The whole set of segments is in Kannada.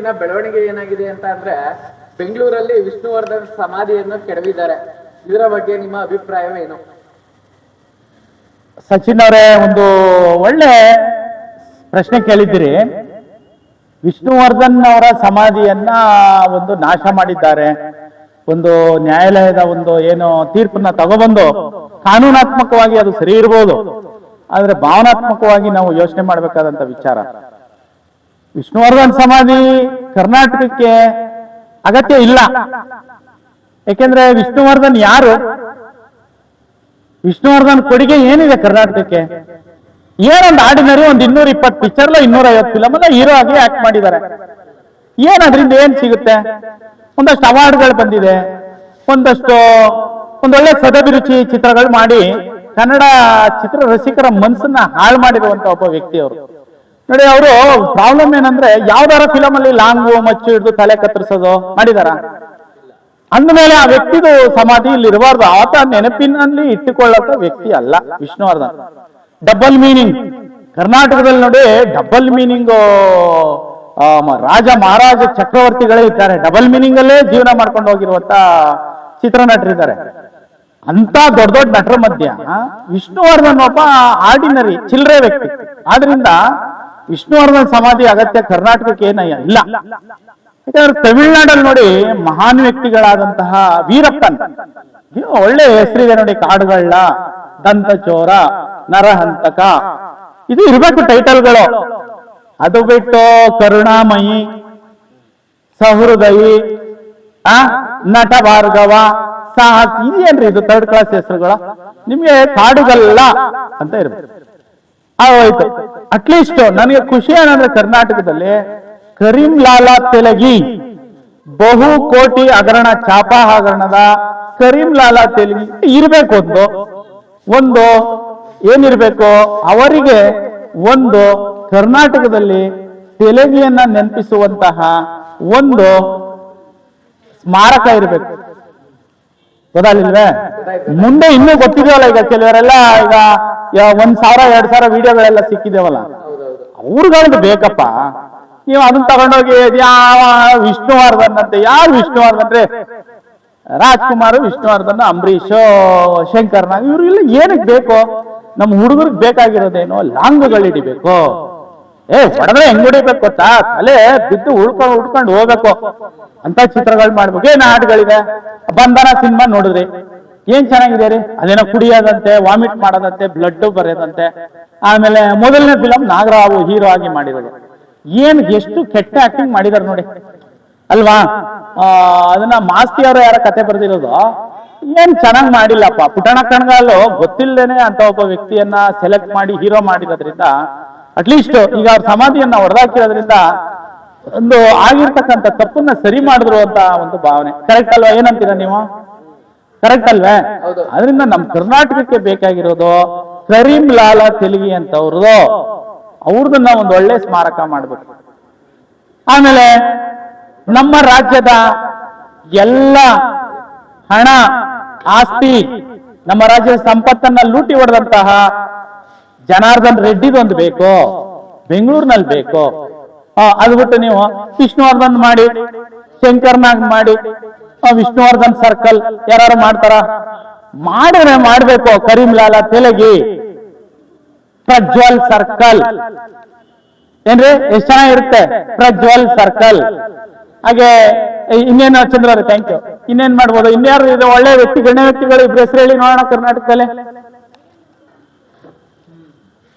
ದಿನ ಬೆಳವಣಿಗೆ ಏನಾಗಿದೆ ಅಂತ ಅಂದ್ರೆ ಬೆಂಗಳೂರಲ್ಲಿ ವಿಷ್ಣುವರ್ಧನ್ ಸಮಾಧಿಯನ್ನು ಕೆಡವಿದ್ದಾರೆ. ಇದರ ಬಗ್ಗೆ ನಿಮ್ಮ ಅಭಿಪ್ರಾಯವೇನು ಸಚಿನ್ ಅವರೇ, ಒಂದು ಒಳ್ಳೆ ಪ್ರಶ್ನೆ ಕೇಳಿದ್ದೀರಿ. ವಿಷ್ಣುವರ್ಧನ್ ಅವರ ಸಮಾಧಿಯನ್ನ ಒಂದು ನಾಶ ಮಾಡಿದ್ದಾರೆ. ಒಂದು ನ್ಯಾಯಾಲಯದ ಒಂದು ಏನು ತೀರ್ಪನ್ನ ತಗೊಬಂದು ಕಾನೂನಾತ್ಮಕವಾಗಿ ಅದು ಸರಿ ಇರ್ಬೋದು. ಆದ್ರೆ ಭಾವನಾತ್ಮಕವಾಗಿ ನಾವು ಯೋಚನೆ ಮಾಡಬೇಕಾದಂತ ವಿಚಾರ. ವಿಷ್ಣುವರ್ಧನ್ ಸಮಾಧಿ ಕರ್ನಾಟಕಕ್ಕೆ ಅಗತ್ಯ ಇಲ್ಲ. ಯಾಕೆಂದ್ರೆ ವಿಷ್ಣುವರ್ಧನ್ ಯಾರು? ವಿಷ್ಣುವರ್ಧನ್ ಕೊಡುಗೆ ಏನಿದೆ ಕರ್ನಾಟಕಕ್ಕೆ? ಏನೊಂದು ಆರ್ಡಿನರಿ ಒಂದು ಇನ್ನೂರ ಇಪ್ಪತ್ತು ಪಿಕ್ಚರ್ ಇನ್ನೂರ ಐವತ್ತು ಫಿಲಮ್ ಅಲ್ಲ ಹೀರೋ ಆಗಿ ಆಕ್ಟ್ ಮಾಡಿದ್ದಾರೆ. ಏನ್ ಅದರಿಂದ ಏನ್ ಸಿಗುತ್ತೆ? ಒಂದಷ್ಟು ಅವಾರ್ಡ್ಗಳು ಬಂದಿದೆ. ಒಂದಷ್ಟು ಒಂದೊಳ್ಳೆ ಸದಭಿರುಚಿ ಚಿತ್ರಗಳು ಮಾಡಿ ಕನ್ನಡ ಚಿತ್ರ ರಸಿಕರ ಮನಸ್ಸನ್ನ ಹಾಳು ಮಾಡಿರುವಂತ ಒಬ್ಬ ವ್ಯಕ್ತಿ ಅವರು ನೋಡಿ, ಅವರು ಪ್ರಾಬ್ಲಮ್ ಏನಂದ್ರೆ ಯಾವ್ದಾರ ಫಿಲಮ್ ಅಲ್ಲಿ ಲಾಂಗು ಮಚ್ಚು ಹಿಡಿದು ತಲೆ ಕತ್ತರಿಸೋದು ಮಾಡಿದಾರ? ಅಂದಮೇಲೆ ಆ ವ್ಯಕ್ತಿದು ಸಮಾಧಿ ಇಲ್ಲಿ ಇರಬಾರ್ದು. ಆತ ನೆನಪಿನಲ್ಲಿ ಇಟ್ಟುಕೊಳ್ಳತ್ತ ವ್ಯಕ್ತಿ ಅಲ್ಲ, ವಿಷ್ಣುವರ್ಧನ್. ಡಬಲ್ ಮೀನಿಂಗ್ ಕರ್ನಾಟಕದಲ್ಲಿ ನೋಡಿ ಡಬಲ್ ಮೀನಿಂಗ್ ರಾಜ ಮಹಾರಾಜ ಚಕ್ರವರ್ತಿಗಳೇ ಇದ್ದಾರೆ. ಡಬಲ್ ಮೀನಿಂಗ್ ಅಲ್ಲೇ ಜೀವನ ಮಾಡ್ಕೊಂಡು ಹೋಗಿರುವಂತ ಚಿತ್ರನಟರಿದ್ದಾರೆ. ಅಂತ ದೊಡ್ಡ ದೊಡ್ಡ ನಟರ ಮಧ್ಯ ವಿಷ್ಣುವರ್ಧನ್ ಒಬ್ಬ ಆರ್ಡಿನರಿ ಚಿಲ್ಲರೆ ವ್ಯಕ್ತಿ. ಆದ್ರಿಂದ ವಿಷ್ಣುವರ್ಧನ್ ಸಮಾಧಿ ಅಗತ್ಯ ಕರ್ನಾಟಕಕ್ಕೆ ಏನ ಇಲ್ಲ. ಯಾಕಂದ್ರೆ ತಮಿಳ್ನಾಡಲ್ಲಿ ನೋಡಿ ಮಹಾನ್ ವ್ಯಕ್ತಿಗಳಾದಂತಹ ವೀರಪ್ಪನ್. ಒಳ್ಳೆ ಹೆಸರಿದೆ ನೋಡಿ ಕಾಡುಗಳ ದಂತಚೋರ, ನರಹಂತಕ. ಇದು ಇರ್ಬೇಕು ಟೈಟಲ್ಗಳು. ಅದು ಬಿಟ್ಟು ಕರುಣಾಮಯಿ, ಸಹೃದಯಿ, ಆ, ನಟ ಭಾರ್ಗವ, ಸಾಹಸ್ ಇದೇನ್ರಿ ಇದು ಥರ್ಡ್ ಕ್ಲಾಸ್ ಹೆಸರುಗಳ? ನಿಮ್ಗೆ ಕಾಡುಗಲ್ಲ ಅಂತ ಇರ್ಬೇಕು. ಆಗೋಯ್ತು ಅಟ್ಲೀಸ್ಟ್ ನನಗೆ ಖುಷಿ ಏನಂದ್ರೆ ಕರ್ನಾಟಕದಲ್ಲಿ ಕರೀಂ ಲಾಲಾ ತೆಲಗಿ ಬಹು ಕೋಟಿ ಹಗರಣ, ಚಾಪಾ ಹಗರಣದ ಕರೀಂ ಲಾಲಾ ತೆಲಗಿ ಇರಬೇಕು ಒಂದು. ಒಂದು ಏನಿರ್ಬೇಕು? ಅವರಿಗೆ ಒಂದು ಕರ್ನಾಟಕದಲ್ಲಿ ತೆಲಗಿಯನ್ನ ನೆನಪಿಸುವಂತಹ ಒಂದು ಸ್ಮಾರಕ ಇರಬೇಕು. ಗೊತ್ತಾಗ್ಲಿಲ್ವೇ? ಮುಂದೆ ಇನ್ನೂ ಗೊತ್ತಿದೆಯಲ್ಲ ಈಗ ಕೆಲವರೆಲ್ಲ ಈಗ ಯಾ- ಒಂದ್ ಸಾವಿರ, ಎರಡ್ ಸಾವಿರ ವಿಡಿಯೋಗಳೆಲ್ಲ ಸಿಕ್ಕಿದೇವಲ್ಲ? ಅವ್ರುಗಳದ್ದು ಬೇಕಪ್ಪ. ನೀವು ಅದನ್ನ ತಗೊಂಡೋಗಿ ಯಾವ ವಿಷ್ಣುವರ್ಧನ್ ಅಂತ ಯಾರು ವಿಷ್ಣುವರ್ಧನ್ ರೀ ರಾಜ್ಕುಮಾರ್, ವಿಷ್ಣುವರ್ಧನ್ ಅಂಬರೀಶ್ ಇವ್ರು ಇಲ್ಲ, ಏನಕ್ಕೆ ಬೇಕು? ನಮ್ಮ ಹುಡುಗರಿಗೆ ಬೇಕಾಗಿರೋದೇನು ಲಾಂಗುಗಳು ಹಿಡಿಬೇಕು. ಏ, ಹೊಡೆದ್ರೆ ಹೆಂಗ್ ಹೊಡಿಬೇಕು ಗೊತ್ತಾ? ತಲೆ ಬಿದ್ದು ಉಳ್ಕೊಂಡು ಉಳ್ಕೊಂಡು ಹೋಗ್ಬೇಕು. ಅಂತ ಚಿತ್ರಗಳು ಮಾಡ್ಬೇಕು. ಏನ್ ಹಾಡುಗಳಿದೆ ಬಂಧನ ಸಿನಿಮಾ ನೋಡಿದ್ರಿ. ಏನ್ ಚೆನ್ನಾಗಿದೆ ರೀ? ಅದೇನೋ ಕುಡಿಯೋದಂತೆ ವಾಮಿಟ್ ಮಾಡೋದಂತೆ ಬ್ಲಡ್ ಬರೆಯೋದಂತೆ ಆಮೇಲೆ ಮೊದಲನೇ ಫಿಲಂ ನಾಗರಾವು ಹೀರೋ ಆಗಿ ಮಾಡಿರೋದು. ಏನ್ ಎಷ್ಟು ಕೆಟ್ಟ ಆಕ್ಟಿಂಗ್ ಮಾಡಿದಾರೆ ನೋಡಿ. ಅಲ್ವಾ? ಅದನ್ನ ಮಾಸ್ತಿ ಅವರು ಯಾರ ಕತೆ ಬರೆದಿರೋದು. ಏನ್ ಚೆನ್ನಾಗ್ ಮಾಡಿಲ್ಲಪ್ಪ. ಪುಟಣ ಕಣ್ಗಾಲು ಗೊತ್ತಿಲ್ಲದೇನೆ ಅಂತ ಒಬ್ಬ ವ್ಯಕ್ತಿಯನ್ನ ಸೆಲೆಕ್ಟ್ ಮಾಡಿ ಹೀರೋ ಮಾಡಿರೋದ್ರಿಂದ ಅಟ್ಲೀಸ್ಟ್ ಈಗ ಅವ್ರ ಸಮಾಧಿಯನ್ನ ಹೊಡೆದಾಕಿರೋದ್ರಿಂದ ಒಂದು ಆಗಿರ್ತಕ್ಕಂಥ ತಪ್ಪನ್ನ ಸರಿ ಮಾಡಿದ್ರು ಅಂತ ಒಂದು ಭಾವನೆ. ಕರೆಕ್ಟ್ ಅಲ್ವಾ? ಏನಂತೀರಾ ನೀವು? ಕರೆಕ್ಟ್ ಅಲ್ವೇ? ಅದರಿಂದ ನಮ್ ಕರ್ನಾಟಕಕ್ಕೆ ಬೇಕಾಗಿರೋದು ಕರೀಂ ಲಾಲಾ ತೆಲಗಿ ಅಂತವ್ರದ್ದು ಅವ್ರದನ್ನ ಒಂದು ಒಳ್ಳೆ ಸ್ಮಾರಕ ಮಾಡ್ಬೇಕು. ಆಮೇಲೆ ನಮ್ಮ ರಾಜ್ಯದ ಎಲ್ಲ ಹಣ ಆಸ್ತಿ ನಮ್ಮ ರಾಜ್ಯದ ಸಂಪತ್ತನ್ನ ಲೂಟಿ ಹೊಡೆದಂತಹ ಜನಾರ್ದನ್ ರೆಡ್ಡಿದೊಂದು ಬೇಕು ಬೆಂಗಳೂರಿನಲ್ಲಿ ಬೇಕು. ಅದು ಬಿಟ್ಟು ನೀವು ವಿಷ್ಣುವರ್ಧನ್ ಮಾಡಿ ಶಂಕರ್ನಾಗ್ ಮಾಡಿ ವಿಷ್ಣುವರ್ಧನ್ ಸರ್ಕಲ್ ಯಾರು ಮಾಡ್ತಾರ? ಮಾಡಿದ್ರೆ ಮಾಡ್ಬೇಕು ಕರೀಂ ಲಾಲಾ ತೆಲಗಿ, ಪ್ರಜ್ವಲ್ ಸರ್ಕಲ್ ಏನ್ರಿ? ಎಷ್ಟ್ ಚೆನ್ನಾಗಿರುತ್ತೆ ಪ್ರಜ್ವಲ್ ಸರ್ಕಲ್ ಹಾಗೆ ಇನ್ನೇನು ಚಂದ್ರ ಥ್ಯಾಂಕ್ ಯು ಇನ್ನೇನ್ ಮಾಡ್ಬೋದು? ಇನ್ಯಾರು ಇದು ಒಳ್ಳೆ ವ್ಯಕ್ತಿ, ಗಣ್ಯ ವ್ಯಕ್ತಿಗಳು ಇಬ್ರು ಹೆಸರು ಹೇಳಿ ನೋಡೋಣ ಕರ್ನಾಟಕದಲ್ಲಿ.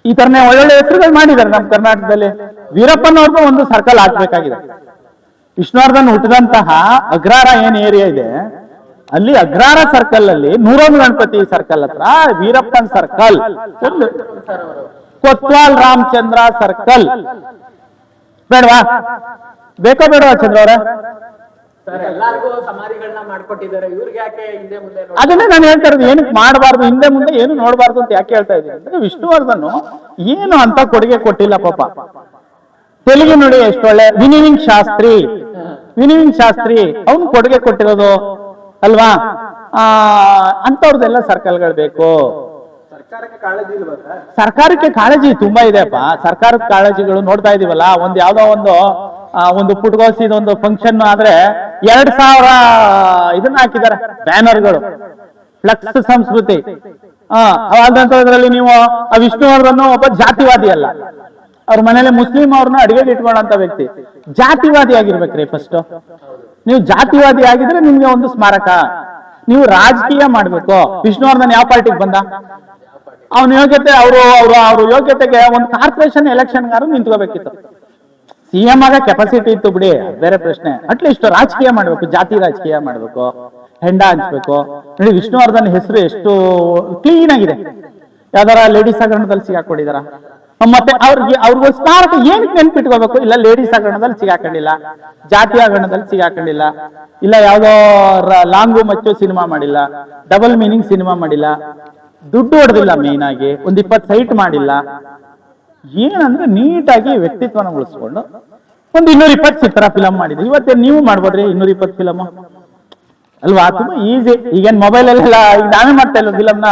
ಈ ತರನೇ ಒಳ್ಳೊಳ್ಳೆ ಹೆಸರುಗಳು ಮಾಡಿದ್ದಾರೆ ನಮ್ಮ ಕರ್ನಾಟಕದಲ್ಲಿ. ವೀರಪ್ಪನವ್ರಿಗೂ ಒಂದು ಸರ್ಕಲ್ ಹಾಕ್ಬೇಕಾಗಿದೆ ವಿಷ್ಣುವರ್ಧನ್ ಹುಟ್ಟಿದಂತಹ ಅಗ್ರಾರ ಏನ್ ಏರಿಯಾ ಇದೆ? ಅಲ್ಲಿ ಅಗ್ರಾರ ಸರ್ಕಲ್ ಅಲ್ಲಿ ನೂರೊಂದು ಗಣಪತಿ ಸರ್ಕಲ್ ಹತ್ರ ವೀರಪ್ಪನ್ ಸರ್ಕಲ್ ಒಂದು ಕೊತ್ವಾಲ್ ರಾಮಚಂದ್ರ ಸರ್ಕಲ್ ಬೇಡವಾ? ಬೇಕೋ ಬೇಡವಾ ಚಂದ್ರ ಅವರೇ? ಅದನ್ನೇ ನಾನು ಹೇಳ್ತಾ ಇರೋದು ಏನಕ್ಕೆ ಮಾಡಬಾರ್ದು ಹಿಂದೆ ಮುಂದೆ ಏನು ನೋಡಬಾರ್ದು ಅಂತ ಯಾಕೆ ಹೇಳ್ತಾ ಇದ್ದೀನಿ ಅಂದ್ರೆ ವಿಷ್ಣುವರ್ಧನ್ ಏನು ಅಂತ ಕೊಡುಗೆ ಕೊಟ್ಟಿಲ್ಲ ಪಾಪ. ತೆಲುಗು ನೋಡಿ ಎಷ್ಟು ಒಳ್ಳೆ ವಿನಿವಿಂಗ್ ಶಾಸ್ತ್ರಿ. ವಿನಿವಿಂಗ್ ಶಾಸ್ತ್ರಿ ಅವ್ನು ಕೊಡುಗೆ ಕೊಟ್ಟಿರೋದು ಅಲ್ವಾ? ಆ ಅಂತವ್ರದ್ದೆಲ್ಲ ಸರ್ಕಲ್ಗಳು ಬೇಕು. ಸರ್ಕಾರಕ್ಕೆ ಕಾಳಜಿ ತುಂಬಾ ಇದೆಪ್ಪ ಸರ್ಕಾರದ ಕಾಳಜಿಗಳು ನೋಡ್ತಾ ಇದೀವಲ್ಲ ಒಂದ್ ಯಾವ್ದೋ ಒಂದು ಒಂದು ಪುಟ್ಗೋಸಿದ ಒಂದು ಫಂಕ್ಷನ್ ಆದ್ರೆ ಎರಡ್ ಸಾವಿರ ಇದನ್ನ ಹಾಕಿದ್ದಾರೆ ಬ್ಯಾನರ್ಗಳು. ಫ್ಲಕ್ಸ್ ಸಂಸ್ಕೃತಿ. ಆ ಅದಂತದ್ರಲ್ಲಿ ನೀವು ಆ ವಿಷ್ಣುವರ್ಧನ್ ಒಬ್ಬ ಜಾತಿವಾದಿ ಅಲ್ಲ. ಅವ್ರ ಮನೇಲಿ ಮುಸ್ಲಿಂ ಅವ್ರನ್ನ ಅಡಿಗೆಗೆ ಇಟ್ಕೊಳ್ಳೋಂತ ವ್ಯಕ್ತಿ. ಜಾತಿವಾದಿ ಆಗಿರ್ಬೇಕ್ರಿ ಫಸ್ಟ್ ನೀವು ಜಾತಿವಾದಿ ಆಗಿದ್ರೆ ನಿಮ್ಗೆ ಒಂದು ಸ್ಮಾರಕ. ನೀವು ರಾಜಕೀಯ ಮಾಡ್ಬೇಕು. ವಿಷ್ಣುವರ್ಧನ್ ಯಾವ ಪಾರ್ಟಿಗೆ ಬಂದ? ಅವನ ಯೋಗ್ಯತೆ, ಅವರು ಅವರು, ಅವ್ರ ಯೋಗ್ಯತೆಗೆ ಒಂದು ಕಾರ್ಪೊರೇಷನ್ ಎಲೆಕ್ಷನ್ಗಾರು ನಿಂತ್ಕೋಬೇಕಿತ್ತು. ಸಿಎಂ ಆಗ ಕೆಪಾಸಿಟಿ ಇತ್ತು ಬಿಡಿ ಬೇರೆ ಪ್ರಶ್ನೆ. ಅಟ್ಲೀಸ್ಟ್ ರಾಜಕೀಯ ಮಾಡ್ಬೇಕು, ಜಾತಿ ರಾಜಕೀಯ ಮಾಡ್ಬೇಕು. ಹೆಂಡ ಹಂಚ್ಬೇಕು. ನೋಡಿ, ವಿಷ್ಣುವರ್ಧನ್ ಹೆಸರು ಎಷ್ಟು ಕ್ಲೀನ್ ಆಗಿದೆ. ಯಾವ್ದಾರ ಲೇಡೀಸ್ ಹಗರಣದಲ್ಲಿ ಸಿಗಾಕೊಂಡಿದಾರ ಮತ್ತೆ ಅವ್ರಿಗೆ ಅವ್ರಿಗೆ ಸ್ಮಾರಕ ಏನಕ್ಕೆ ನೆನ್ಪಿಟ್ಕೋಬೇಕು? ಇಲ್ಲ ಲೇಡೀಸ್ ಹಗರಣದಲ್ಲಿ ಸಿಗಾಕೊಂಡಿಲ್ಲ. ಜಾತಿ ಹಗರಣದಲ್ಲಿ ಸಿಗಾಕೊಂಡಿಲ್ಲ. ಇಲ್ಲ ಯಾವ್ದೋ ಲಾಂಗು ಮಚ್ಚು ಸಿನಿಮಾ ಮಾಡಿಲ್ಲ. ಡಬಲ್ ಮೀನಿಂಗ್ ಸಿನಿಮಾ ಮಾಡಿಲ್ಲ. ದುಡ್ಡು ಹೊಡೆದಿಲ್ಲ ಮೇನ್ ಆಗಿ. ಒಂದ್ ಇಪ್ಪತ್ತು ಸೈಟ್ ಮಾಡಿಲ್ಲ. ಏನಂದ್ರೆ ನೀಟಾಗಿ ವ್ಯಕ್ತಿತ್ವನ ಉಳಿಸ್ಕೊಂಡು ಒಂದು ಇನ್ನೂರ ಇಪ್ಪತ್ತು ಚಿತ್ರ ಫಿಲಂ ಮಾಡಿದ್ವಿ ಇವತ್ತೇ ನೀವು ಮಾಡ್ಬೋದ್ರಿ ಇನ್ನೂರ ಇಪ್ಪತ್ತು ಫಿಲಮ್ ಅಲ್ವಾ? ತುಂಬಾ ಈಸಿ ಈಗೇನ್ ಮೊಬೈಲ್ ಅಲ್ಲೆಲ್ಲ, ಈಗ ನಾವೇ ಮಾಡ್ತಾ ಇಲ್ಲ ಫಿಲಮ್ನ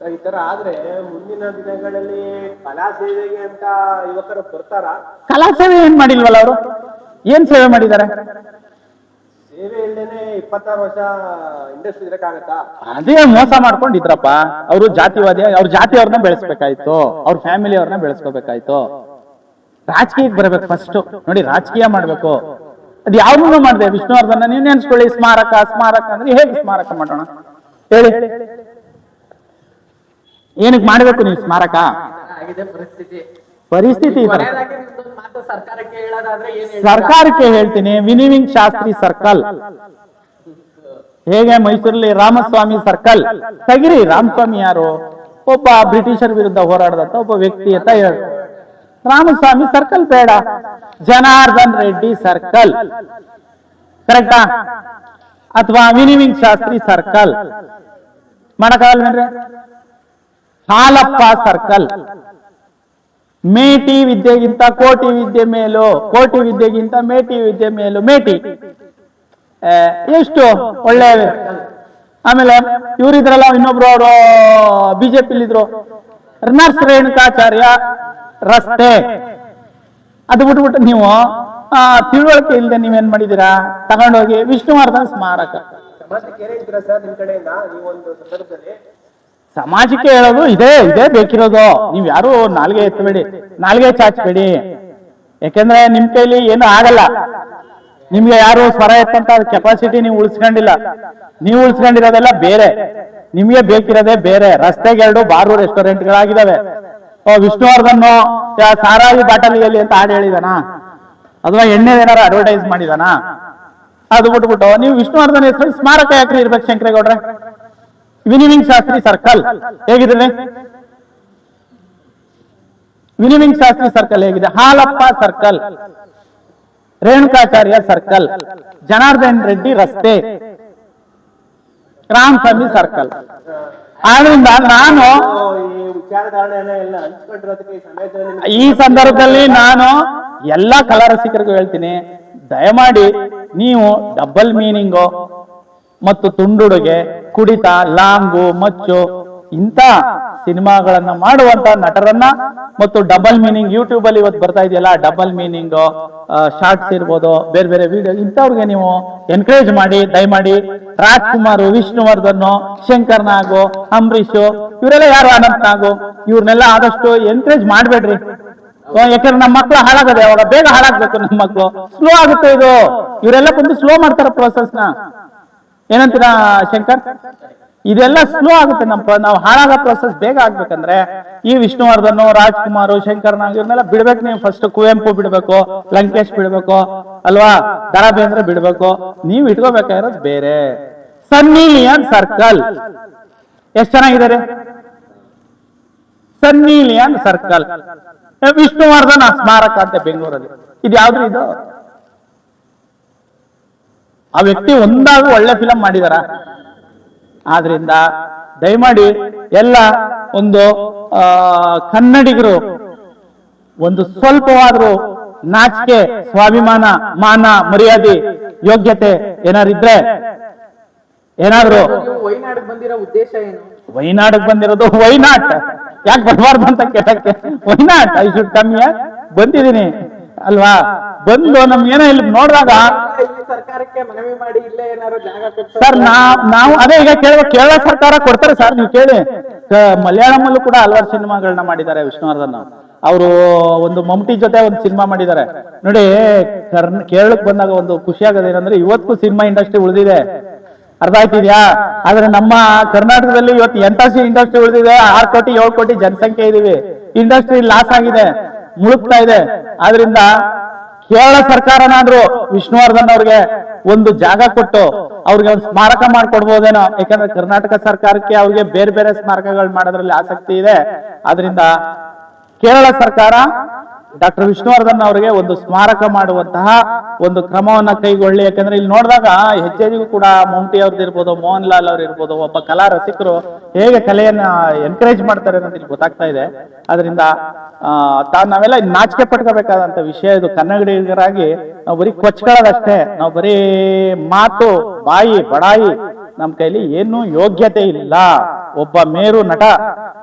ಈ ತರ ಆದ್ರೆ ಮುಂದಿನ ದಿನಗಳಲ್ಲಿ ಕಲಾ ಸೇವೆಗೆ ಅಂತ ಯುವಕರು ಬರ್ತಾರ. ಕಲಾ ಸೇವೆ ಏನ್ ಮಾಡಿಲ್ವಲ್ಲ ಅವರು? ಏನ್ ಸೇವೆ ಮಾಡಿದ್ದಾರೆ? ಸೇವೆ ಇಲ್ದೇನೆ ಇಪ್ಪತ್ತಾರು ವರ್ಷ ಇಂಡಸ್ಟ್ರಿ ಇರಕ್ಕಾಗತ್ತಾ ಅದೇ ಮೋಸ ಮಾಡ್ಕೊಂಡಿದ್ರಪ್ಪ. ಅವರು ಜಾತಿವಾದಿ ಅವ್ರ ಜಾತಿಯವ್ರನ್ನ ಬೆಳೆಸ್ಬೇಕಾಯ್ತು. ಅವ್ರ ಫ್ಯಾಮಿಲಿ ಅವ್ರನ್ನ ಬೆಳೆಸ್ಕೋಬೇಕಾಯ್ತು. ರಾಜಕೀಯಕ್ಕೆ ಬರ್ಬೇಕು ಫಸ್ಟ್ ನೋಡಿ ರಾಜಕೀಯ ಮಾಡ್ಬೇಕು. ಅದ್ ಯಾವ್ದನ್ನು ಮಾಡಿದೆ? ವಿಷ್ಣುವರ್ಧನ ನೀವ್ ನೆನ್ಸ್ಕೊಳ್ಳಿ ಸ್ಮಾರಕ ಸ್ಮಾರಕ ಅಂದ್ರೆ ಹೇಗೆ ಸ್ಮಾರಕ ಮಾಡೋಣ? ಹೇಳಿ. ಏನಕ್ಕೆ ಮಾಡಬೇಕು ನೀವು ಸ್ಮಾರಕ? ಪರಿಸ್ಥಿತಿ. ಸರ್ಕಾರಕ್ಕೆ ಹೇಳ್ತೀನಿ ವಿನಿವಿಂಗ್ ಶಾಸ್ತ್ರಿ ಸರ್ಕಲ್. ಹೇಗೆ ಮೈಸೂರಲ್ಲಿ ರಾಮಸ್ವಾಮಿ ಸರ್ಕಲ್? ತಗಿರಿ ರಾಮಸ್ವಾಮಿ ಯಾರು? ಒಬ್ಬ ಬ್ರಿಟಿಷರ್ ವಿರುದ್ಧ ಹೋರಾಡದಂತ ಒಬ್ಬ ವ್ಯಕ್ತಿ ಅಂತ ಹೇಳ. ರಾಮಸ್ವಾಮಿ ಸರ್ಕಲ್ ಬೇಡ. ಜನಾರ್ದನ್ ರೆಡ್ಡಿ ಸರ್ಕಲ್. ಕರೆಕ್ಟಾ? ಅಥವಾ ವಿನಿವಿಂಗ್ ಶಾಸ್ತ್ರಿ ಸರ್ಕಲ್. ಮಾಡಕ್ಕಾಗಲ್ವೇನ್ರಿ? ಹಾಲಪ್ಪ ಸರ್ಕಲ್ ಮೇಟಿ ವಿದ್ಯೆಗಿಂತ ಕೋಟಿ ವಿದ್ಯೆ ಮೇಲು, ಕೋಟಿ ವಿದ್ಯೆಗಿಂತ ಮೇಟಿ ವಿದ್ಯೆ ಮೇಲು, ಮೇಟಿ. ಎಷ್ಟು ಒಳ್ಳೆ ಆಮೇಲೆ ಇವರಿದ್ರಲ್ಲ ಇನ್ನೊಬ್ರು ಅವರು ಬಿಜೆಪಿ ಇದ್ರು ನರ್ಸ್ ರೇಣುಕಾಚಾರ್ಯ ರಸ್ತೆ. ಅದು ಬಿಟ್ಬಿಟ್ಟು ನೀವು ತಿಳುವಳಿಕೆ ಇಲ್ಲದೆ ನೀವೇನ್ ಮಾಡಿದೀರಾ? ತಗೊಂಡೋಗಿ ವಿಷ್ಣುವರ್ಧನ್ ಸ್ಮಾರಕ. ಸಮಾಜಕ್ಕೆ ಹೇಳೋದು ಇದೇ ಇದೇ ಬೇಕಿರೋದು. ನೀವ್ ಯಾರು ನಾಲ್ಗೆ ಎತ್ತಬೇಡಿ, ನಾಲ್ಗೆ ಚಾಚಬೇಡಿ. ಯಾಕೆಂದ್ರೆ ನಿಮ್ ಕೈಲಿ ಏನು ಆಗಲ್ಲ. ನಿಮ್ಗೆ ಯಾರು ಸ್ವರ ಎತ್ತಂತ ಕೆಪಾಸಿಟಿ ನೀವು ಉಳಿಸ್ಕೊಂಡಿಲ್ಲ. ನೀವು ಉಳಿಸ್ಕೊಂಡಿರೋದೆಲ್ಲ ಬೇರೆ. ನಿಮ್ಗೆ ಬೇಕಿರೋದೇ ಬೇರೆ. ರಸ್ತೆಗೆ ಎರಡು ಬಾರು ರೆಸ್ಟೋರೆಂಟ್ಗಳಾಗಿದ್ದಾವೆ ವಿಷ್ಣುವರ್ಧನ್ ಸಾರಾಯಿ ಬಾಟಲಿಯಲ್ಲಿ ಅಂತ ಹಾಡು ಹೇಳಿದಾನ? ಅಥವಾ ಎಣ್ಣೆ ಏನಾರು ಅಡ್ವರ್ಟೈಸ್ ಮಾಡಿದಾನ? ಅದು ಬಿಟ್ಬಿಟ್ಟು, ನೀವು ವಿಷ್ಣುವರ್ಧನ್ ಹೆಸರು ಸ್ಮಾರಕ ಯಾಕ್ರಿ ಇರ್ಬೇಕು ಶಂಕರೇಗೌಡ್ರೆ? ವಿನಿಮಿಂಗ್ ಶಾಸ್ತ್ರಿ ಸರ್ಕಲ್ ಹೇಗಿದೆ ವಿನಿಮಿಂಗ್ ಶಾಸ್ತ್ರಿ ಸರ್ಕಲ್ ಹೇಗಿದೆ? ಹಾಲಪ್ಪ ಸರ್ಕಲ್ ರೇಣುಕಾಚಾರ್ಯ ಸರ್ಕಲ್ ಜನಾರ್ದನ್ ರೆಡ್ಡಿ ರಸ್ತೆ. ರಾಮಸ್ವಾಮಿ ಸರ್ಕಲ್ ಆದ್ರಿಂದ ನಾನು ಈ ಸಂದರ್ಭದಲ್ಲಿ ನಾನು ಎಲ್ಲಾ ಕಲಾ ರಸಿಕರಿಗೂ ಹೇಳ್ತೀನಿ. ದಯಮಾಡಿ ನೀವು ಡಬಲ್ ಮೀನಿಂಗು ಮತ್ತು ತುಂಡುಡುಗೆ, ಕುಡಿತ, ಲಾಂಗು, ಮಚ್ಚು ಇಂತ ಸಿನಿಮಾಗಳನ್ನ ಮಾಡುವಂತ ನಟರನ್ನ ಮತ್ತು ಡಬಲ್ ಮೀನಿಂಗ್ ಯೂಟ್ಯೂಬ್ ಅಲ್ಲಿ ಇವತ್ತು ಬರ್ತಾ ಇದೆಯಲ್ಲ, ಡಬಲ್ ಮೀನಿಂಗ್ ಶಾರ್ಟ್ಸ್ ಇರ್ಬೋದು, ಬೇರೆ ಬೇರೆ ವಿಡಿಯೋ ಇಂಥವ್ರಿಗೆ ನೀವು ಎನ್ಕರೇಜ್ ಮಾಡಿ, ದಯಮಾಡಿ ರಾಜ್ಕುಮಾರ್, ವಿಷ್ಣುವರ್ಧನ್, ಶಂಕರ್ ನಾಗು ಅಂಬರೀಶ್ ಇವರೆಲ್ಲ ಯಾರು ಅನಂತ್ ನಾಗು? ಇವ್ರನ್ನೆಲ್ಲ ಆದಷ್ಟು ಎನ್ಕರೇಜ್ ಮಾಡ್ಬೇಡ್ರಿ. ಯಾಕಂದ್ರೆ ನಮ್ಮ ಮಕ್ಳು ಹಾಳಾಗದೆ, ಅವಾಗ ಬೇಗ ಹಾಳಾಗ್ಬೇಕು ನಮ್ಮ ಮಕ್ಳು. ಸ್ಲೋ ಆಗುತ್ತೆ ಇದು. ಇವರೆಲ್ಲ ಬಂದು ಸ್ಲೋ ಮಾಡ್ತಾರೆ ಪ್ರೊಸೆಸ್ನ. ಏನಂತೀರಾ ಶಂಕರ್? ಇದೆಲ್ಲ ಸ್ಲೋ ಆಗುತ್ತೆ ನಮ್ಮ ನಾವು ಹಾಳಾಗೋ ಪ್ರೊಸೆಸ್ ಬೇಗ ಆಗ್ಬೇಕಂದ್ರೆ ಈ ವಿಷ್ಣುವರ್ಧನ್ ರಾಜ್ಕುಮಾರ್, ಶಂಕರ್, ನಾಗ್ ಇವ್ರನ್ನೆಲ್ಲ ಬಿಡ್ಬೇಕು ನೀವು ಫಸ್ಟ್ ಕುವೆಂಪು ಬಿಡ್ಬೇಕು, ಲಂಕೇಶ್ ಬಿಡ್ಬೇಕು, ಅಲ್ವಾ? ದರ ಬೇಂದ್ರೆ ಬಿಡ್ಬೇಕು. ನೀವು ಇಟ್ಕೋಬೇಕಾಗಿರೋದು ಬೇರೆ. ಸನ್ನಿಲಿಯನ್ ಸರ್ಕಲ್ ಎಷ್ಟ್ ಚೆನ್ನಾಗಿದ್ದಾರೆ? ಸನ್ನಿಲಿಯನ್ ಸರ್ಕಲ್ ವಿಷ್ಣುವರ್ಧನ್ ಸ್ಮಾರಕ ಅಂತ ಬೆಂಗಳೂರಲ್ಲಿ. ಇದು ಯಾವ್ದು ಇದು? ಆ ವ್ಯಕ್ತಿ ಒಂದಾಗೂ ಒಳ್ಳೆ ಫಿಲಂ ಮಾಡಿದಾರ. ಆದ್ರಿಂದ ದಯಮಾಡಿ ಎಲ್ಲ ಒಂದು ಕನ್ನಡಿಗರು ಒಂದು ಸ್ವಲ್ಪವಾದ್ರೂ ನಾಚಿಕೆ, ಸ್ವಾಭಿಮಾನ, ಮಾನ, ಮರ್ಯಾದೆ, ಯೋಗ್ಯತೆ ಏನಾರಿದ್ರೆ ಏನಾದ್ರು ನೀವು ವೈನಾಡಿಗೆ ಬಂದಿರೋ ಉದ್ದೇಶ ಏನು ವೈನಾಡಿಗೆ ಬಂದಿರೋದು ವೈನಾಟ್. ಯಾಕೆ ಬರಬಾರ್ದು ಅಂತ ಕೇಳಕ್ಕೆ? ವೈನಾಟ್ ಐ ಶುಡ್ ಕಮ್ಮಿ ಬಂದಿದ್ದೀನಿ. ಅಲ್ವಾ? ಬಂದು ನಮ್ಗೇನೋ ಇಲ್ಲಿ ನೋಡಿದಾಗ ಈ ಸರ್ಕಾರಕ್ಕೆ ಮನವಿ ಮಾಡಿ ಇಲ್ಲೇ ಏನಾದ್ರು ಸರ್ ನಾವ್ ನಾವು ಅದೇ ಈಗ ಕೇಳುವ ಕೇರಳ ಸರ್ಕಾರ ಕೊಡ್ತಾರೆ ಸರ್ ನೀವು ಕೇಳಿ. ಮಲಯಾಳಂ ಮಲಯಾಳಮಲ್ಲೂ ಕೂಡ ಹಲವಾರು ಸಿನಿಮಾಗಳನ್ನ ಮಾಡಿದ್ದಾರೆ ವಿಷ್ಣುವರ್ಧನ್ ಅವರು. ಒಂದು ಮಮ್ಟಿ ಜೊತೆ ಒಂದು ಸಿನಿಮಾ ಮಾಡಿದ್ದಾರೆ. ನೋಡಿ ಕರ್ನ ಕೇರಳಕ್ಕೆ ಬಂದಾಗ ಒಂದು ಖುಷಿ ಆಗೋದೇನಂದ್ರೆ ಇವತ್ತು ಸಿನಿಮಾ ಇಂಡಸ್ಟ್ರಿ ಉಳಿದಿದೆ. ಅರ್ಥ ಆಯ್ತಿದ್ಯಾ? ಆದ್ರೆ ನಮ್ಮ ಕರ್ನಾಟಕದಲ್ಲಿ ಇವತ್ತು ಎಂಟಾಸಿ ಇಂಡಸ್ಟ್ರಿ ಉಳಿದಿದೆ. ಆರು ಕೋಟಿ ಏಳು ಕೋಟಿ ಜನಸಂಖ್ಯೆ ಇದೀವಿ. ಇಂಡಸ್ಟ್ರಿ ಲಾಸ್ ಆಗಿದೆ. ಮುಳುಗ್ತಾ ಇದೆ. ಆದ್ರಿಂದ ಕೇರಳ ಸರ್ಕಾರನಾದ್ರೂ ವಿಷ್ಣುವರ್ಧನ್ ಅವ್ರಿಗೆ ಒಂದು ಜಾಗ ಕೊಟ್ಟು ಅವ್ರಿಗೆ ಒಂದು ಸ್ಮಾರಕ ಮಾಡ್ಕೊಡ್ಬೋದೇನೋ. ಯಾಕಂದ್ರೆ ಕರ್ನಾಟಕ ಸರ್ಕಾರಕ್ಕೆ ಅವ್ರಿಗೆ ಬೇರೆ ಬೇರೆ ಸ್ಮಾರಕಗಳು ಮಾಡೋದ್ರಲ್ಲಿ ಆಸಕ್ತಿ ಇದೆ. ಆದ್ರಿಂದ ಕೇರಳ ಸರ್ಕಾರ ಡಾಕ್ಟರ್ ವಿಷ್ಣುವರ್ಧನ್ ಅವರಿಗೆ ಒಂದು ಸ್ಮಾರಕ ಮಾಡುವಂತಹ ಒಂದು ಕ್ರಮವನ್ನ ಕೈಗೊಳ್ಳಿ. ಯಾಕಂದ್ರೆ ಇಲ್ಲಿ ನೋಡಿದಾಗ ಹೆಚ್ಚೆದಿಗೂ ಕೂಡ ಮೌಂಟಿ ಅವ್ರದ್ದು ಇರ್ಬೋದು ಮೋಹನ್ ಲಾಲ್ ಅವ್ರು ಇರ್ಬೋದು, ಒಬ್ಬ ಕಲಾ ರಸಿಕರು ಹೇಗೆ ಕಲೆಯನ್ನ ಎನ್ಕರೇಜ್ ಮಾಡ್ತಾರೆ ಅನ್ನೋದು ಇಲ್ಲಿ ಗೊತ್ತಾಗ್ತಾ ಇದೆ. ಅದರಿಂದ ತಾ, ನಾವೆಲ್ಲ ನಾಚಿಕೆ ಪಟ್ಕೋಬೇಕಾದಂತ ವಿಷಯ ಇದು. ಕನ್ನಡಿಗರಾಗಿ ನಾವು ಬರೀ ಕೊಚ್ಕೊಳ್ಳೋದಷ್ಟೇ. ನಾವು ಬರೀ ಮಾತು, ಬಾಯಿ, ಬಡಾಯಿ ನಮ್ಮ ಕೈಲಿ ಏನು ಯೋಗ್ಯತೆ ಇಲ್ಲ. ಒಬ್ಬ ಮೇರು ನಟ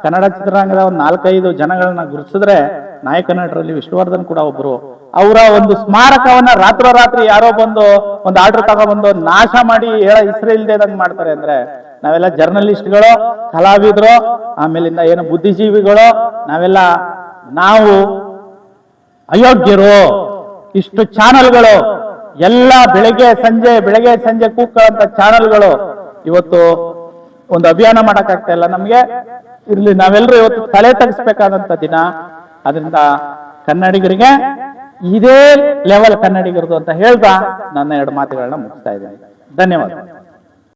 ಕನ್ನಡ ಚಿತ್ರರಂಗದ ಒಂದು ನಾಲ್ಕೈದು ಜನಗಳನ್ನ ಗುರುತಿಸಿದ್ರೆ ನಾಯಕ ನಟರಲ್ಲಿ ವಿಷ್ಣುವರ್ಧನ್ ಕೂಡ ಒಬ್ರು. ಅವರ ಒಂದು ಸ್ಮಾರಕವನ್ನ ರಾತ್ರೋರಾತ್ರಿ ಯಾರೋ ಬಂದು ಒಂದು ಆರ್ಡರ್ ತಗೊಬಂದು ನಾಶ ಮಾಡಿ ಹೇಳ ಹೆಸರು ಮಾಡ್ತಾರೆ ಅಂದ್ರೆ ನಾವೆಲ್ಲ ಜರ್ನಲಿಸ್ಟ್ಗಳು, ಕಲಾವಿದರು, ಆಮೇಲಿಂದ ಏನು ಬುದ್ಧಿಜೀವಿಗಳು, ನಾವೆಲ್ಲ ನಾವು ಅಯೋಗ್ಯರು, ಇಷ್ಟು ಚಾನಲ್ಗಳು, ಎಲ್ಲ ಬೆಳಗ್ಗೆ ಸಂಜೆ ಬೆಳಗ್ಗೆ ಸಂಜೆ ಕೂಕ್ಕಂತ ಚಾನಲ್ಗಳು. ಇವತ್ತು ಒಂದು ಅಭಿಯಾನ ಮಾಡಕ್ಕಾಗ್ತಾ ಇಲ್ಲ. ನಮ್ಗೆ ಇರ್ಲಿ ನಾವೆಲ್ಲರೂ ಇವತ್ತು ತಲೆ ತಗ್ಸ್ಬೇಕಾದಂತ ದಿನ. ಅದರಿಂದ ಕನ್ನಡಿಗರಿಗೆ ಇದೇ ಲೆವೆಲ್ ಕನ್ನಡಿಗರದು ಅಂತ ಹೇಳ್ತಾ ನನ್ನ ಎರಡು ಮಾತುಗಳನ್ನ ಮುಗಿಸ್ತಾ ಇದ್ದೀನಿ. ಧನ್ಯವಾದ